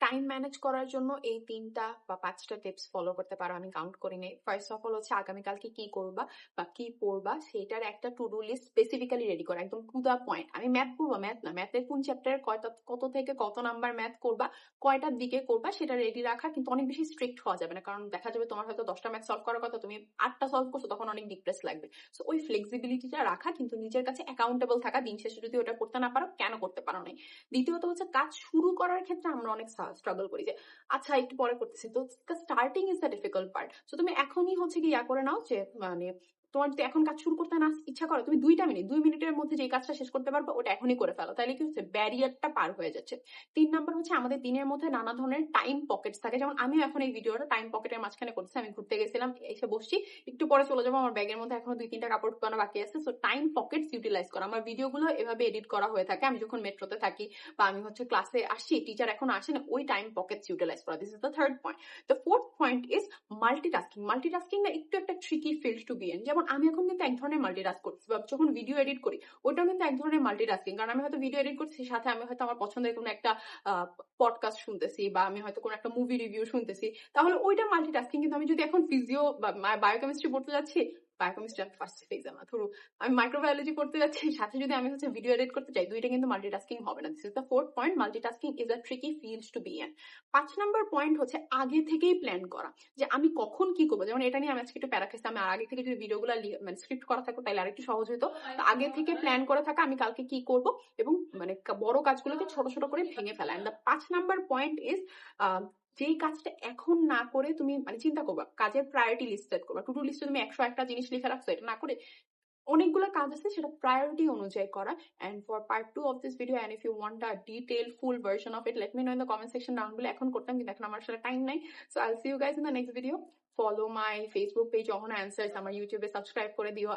Time manage করার জন্য এই তিনটা বা পাঁচটা টিপস ফলো করতে পারো। আমি কাউন্ট করি নেই। ফার্স্ট অফ অল হচ্ছে আগামীকালকে কি করবা বা কি পড়বা সেটার একটা to do list specifically ready করা। একদম টু দা পয়েন্ট আমি ম্যাথ করব ম্যাথ না। ম্যাথের কোন চ্যাপ্টারের কয়টা, কত থেকে কত নাম্বার ম্যাথ করবা, কয়টার দিকে করবা সেটা রেডি রাখা কিন্তু অনেক বেশি স্ট্রিক্ট হওয়া যাবে না। কারণ দেখা যাবে তোমার হয়তো দশটা ম্যাথ সলভ করার কথা, তুমি আটটা সলভ করছ, তখন অনেক ডিপ্রেস লাগবে। সো ওই ফ্লেক্সিবিলিটিটা রাখা কিন্তু নিজের কাছে অ্যাকাউন্টেবল থাকা। দিন শেষে যদি ওটা করতে না পারো, কেন করতে পারো নাই? দ্বিতীয়ত হচ্ছে কাজ শুরু করার ক্ষেত্রে আমরা অনেক স্ট্রাগল করি যে আচ্ছা একটু পরে করতেছি। তো starting is the difficult part তো তুমি এখনই হচ্ছে কি ইয়া করে নাও যে মানে তোমার যদি এখন কাজ শুরু করতে না ইচ্ছা করো, তুমি দুইটা মিনিট, দুই মিনিটের মধ্যে যে কাজটা শেষ করতে পারবে, ওটা এখনই করে ফেলো। তাহলে কি হচ্ছে? ব্যারিয়ারটা পার হয়ে যাচ্ছে। তিন নম্বর হচ্ছে আমাদের দিনের মধ্যে নানা ধরনের টাইম পকেটস থাকে। যেমন আমিও এখন এই ভিডিওটা টাইম পকেটের মাঝখানে করছি। আমি ঘুরতে গেছিলাম, এসে বসছি। একটু পরে চলে যাব, আমার ব্যাগের মধ্যে এখনও দুই তিনটা কাপড় ঢুকানো বাকি আছে। সো টাইম পকেটস ইউটিলাইজ করা। আমার ভিডিওগুলো এভাবে এডিট করা হয়ে থাকে। আমি যখন মেট্রোতে থাকি বা আমি হচ্ছে ক্লাসে আসি টিচার এখন আসে না, ওই টাইম পকেটস ইউটিলাইজ করা। This is the third point the fourth point is multitasking multitasking না একটু একটা tricky field to be in যেমন আমি এখন কিন্তু এক ধরনের মাল্টিটাস্ক করছি, বা যখন ভিডিও এডিট করি ওটা কিন্তু এক ধরনের মাল্টিটাস্কিং কারণ আমি হয়তো ভিডিও এডিট করছি সাথে আমি হয়তো আমার পছন্দের কোনো একটা পডকাস্ট শুনতেছি, বা আমি হয়তো কোনো একটা মুভি রিভিউ শুনতেছি, তাহলে ওইটা মাল্টিটাস্কিং কিন্তু আমি যদি এখন ফিজিও বা বায়োকেমিস্ট্রি পড়তে যাচ্ছি বায়োকেমিস্ট্রি আমি ফার্স্ট ফেজ আমার ধরো আমি মাইক্রোবায়োলজি করতে যাচ্ছি সাথে যদি আমি হচ্ছে ভিডিও এডিট করতে চাই দুইটা কিন্তু মাল্টিটাস্কিং হবে না। This is the fourth point multitasking is a tricky field to be in পাঁচ নাম্বার পয়েন্ট হচ্ছে আগে থেকেই প্ল্যান করা যে আমি কখন কি করব। যেমন এটা নিয়ে আমি আজকে একটু প্যারা খেয়েছি আমি আগে থেকে যদি ভিডিওগুলো মানে স্ক্রিপ্ট করা থাকতো তাহলে আরেকটু সহজ হতো। আগে থেকে প্ল্যান করে থাকা আমি কালকে কি করব এবং মানে বড় কাজগুলোকে ছোট ছোট করে ভেঙে ফেলা। এন্ড দ্য পাঁচ নাম্বার পয়েন্ট ইজ যেই কাজটা এখন না করে তুমি মানে চিন্তা করবা, কাজের প্রায়োরিটি লিস্ট সেট করবা টু লিস্টে তুমি একশো একটা জিনিস লিখে রাখছো, এটা না করে অনেকগুলো কাজ আছে সেটা প্রায়োরিটি অনুযায়ী করা। And for part two of this video and if you want a detail full version of it let me know in the comment section down বলে এখন করতাম, কিন্তু এখন আমার আসলে টাইম নাই। So I see you guys in the next video follow my Facebook page Ahona answers আমার ইউটিউবে সাবস্ক্রাইব করে দিও।